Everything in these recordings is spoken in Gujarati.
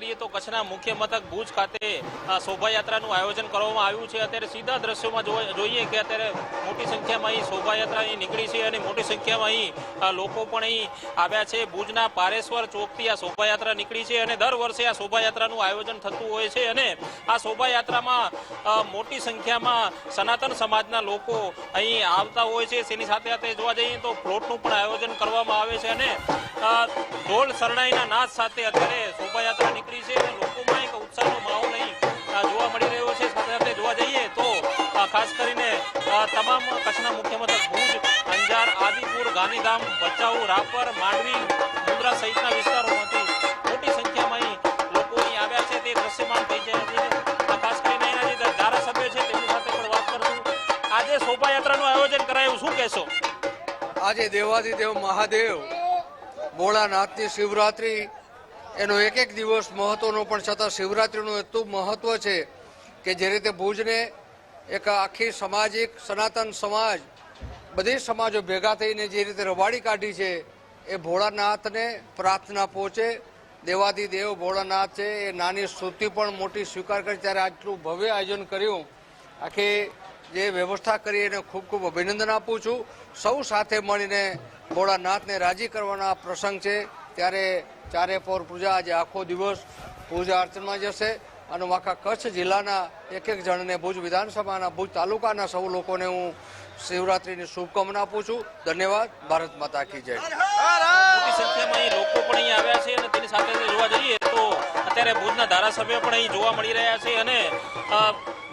તો કચ્છના મુખ્ય મથક ભુજ ખાતે શોભાયાત્રાનું આયોજન કરવામાં આવ્યું છે. અત્યારે સીધા દ્રશ્યોમાં જોઈએ કે અત્યારે મોટી સંખ્યામાં અહીં શોભાયાત્રા અહીં નીકળી છે અને મોટી સંખ્યામાં અહીં લોકો પણ અહીં આવ્યા છે. ભુજના પારેશ્વર ચોકથી આ શોભાયાત્રા નીકળી છે અને દર વર્ષે આ શોભાયાત્રાનું આયોજન થતું હોય છે અને આ શોભાયાત્રામાં મોટી સંખ્યામાં સનાતન સમાજના લોકો અહીં આવતા હોય છે. તેની સાથે સાથે જોવા જઈએ તો ફ્લોટનું પણ આયોજન કરવામાં આવે છે અને ઢોલ શરણાઈના નાદ સાથે અત્યારે શોભાયાત્રા તમામ કચ્છના મુખ્ય મથક, ભુજ, અંજાર, આદિપુર, ગાંધીધામ, ભચાઉ, રાપર, માંડવી, મુન્દ્રા સહિતના વિસ્તારોમાંથી મોટી સંખ્યામાં અહીં લોકો અહીં આવ્યા છે. તે દ્રશ્યમાન થઈ જાય છે. ખાસ કરીને અહીંના જે ધારાસભ્ય છે, તેમની સાથે પણ વાત કરશું. આજે શોભાયાત્રાનું આયોજન કરાયું. શું કહેશો? આજે દેવાદિદેવ મહાદેવ, ભોળાનાથની શિવરાત્રિ, એનો એક એક દિવસ મહત્વનો પણ છતાં શિવરાત્રિનું એટલું મહત્વ છે કે જે રીતે ભુજને એક આખી સામાજિક સનાતન સમાજ, બધી સમાજો ભેગા થઈને જે રીતે રવાડી કાઢી છે, એ ભોળાનાથને પ્રાર્થના પહોંચે. દેવાદી દેવ ભોળાનાથ છે, એ નાની સ્તુતિ પણ મોટી સ્વીકાર કરી ત્યારે આટલું ભવ્ય આયોજન કર્યું. આખી જે વ્યવસ્થા કરી એને ખૂબ ખૂબ અભિનંદન આપું છું. સૌ સાથે મળીને ભોળાનાથને રાજી કરવાના પ્રસંગ છે. ત્યારે ચારે પોર પૂજા, આજે આખો દિવસ પૂજા અર્ચનમાં જશે. અને આખા કચ્છ જિલ્લાના એક એક જણને ભુજ વિધાનસભાના, ભુજ તાલુકાના સૌ લોકોને હું શિવરાત્રિની શુભકામના આપું છું. ધન્યવાદ. ભારત માતા કી જય. સંખ્યામાં અહીં લોકો પણ અહીં આવ્યા છે અને તેની સાથે જોવા જઈએ તો અત્યારે ભુજના ધારાસભ્ય પણ અહીં જોવા મળી રહ્યા છે અને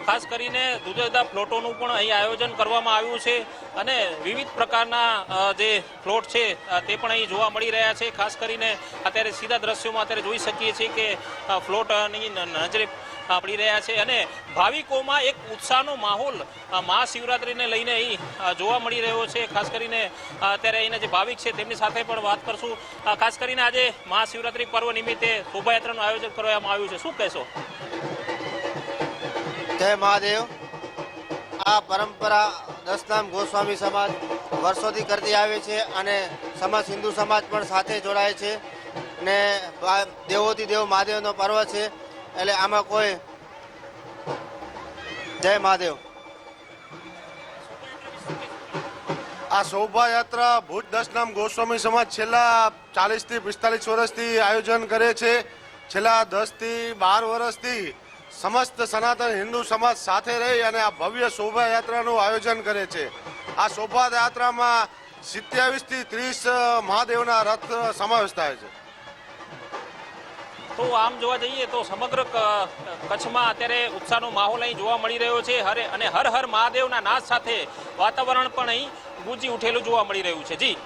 ખાસ કરીને જુદા જુદા ફ્લોટોનું પણ અહીં આયોજન કરવામાં આવ્યું છે અને વિવિધ પ્રકારના જે ફ્લોટ છે તે પણ અહીં જોવા મળી રહ્યા છે. ખાસ કરીને અત્યારે સીધા દ્રશ્યોમાં અત્યારે જોઈ શકીએ છીએ કે ફ્લોટની નજરે પડી રહ્યા છે અને ભાવિકોમાં એક ઉત્સાહનો માહોલ મહાશિવરાત્રિને લઈને અહીં જોવા મળી રહ્યો છે. ખાસ કરીને અત્યારે અહીંના જે ભાવિક છે તેમની સાથે પણ વાત કરશું. ખાસ કરીને આજે મહાશિવરાત્રિ પર્વ નિમિત્તે શોભાયાત્રાનું આયોજન કરવામાં આવ્યું છે. શું કહેશો? જય મહાદેવ. આ પરંપરા દસનામ ગોસ્વામી સમાજ વર્ષોથી કરતી આવે છે અને સમાજ, હિન્દુ સમાજ પણ સાથે જોડાય છે ને દેવોથી દેવ મહાદેવનો પર્વ છે એટલે આમાં કોઈ જય મહાદેવ. આ શોભાયાત્રા ભુજ દસનામ ગોસ્વામી સમાજ છેલ્લા ચાલીસથી પિસ્તાલીસ વર્ષથી આયોજન કરે છે. છેલ્લા દસથી બાર વર્ષથી સમસ્ત સનાતન હિન્દુ સમાજ સાથે રહી અને આ ભવ્ય શોભાયાત્રાનું આયોજન કરે છે. આ શોભાયાત્રામાં સિત્યાવીસથી ત્રીસ મહાદેવના રથ સમાવેશ થાય છે. તો આમ જોવા જઈએ તો સમગ્ર કચ્છમાં અત્યારે ઉત્સાહનો માહોલ અહીં જોવા મળી રહ્યો છે. હરે, અને હર હર મહાદેવના નાદ સાથે વાતાવરણ પણ અહીં ગુંજી ઉઠેલું જોવા મળી રહ્યું છે. જી.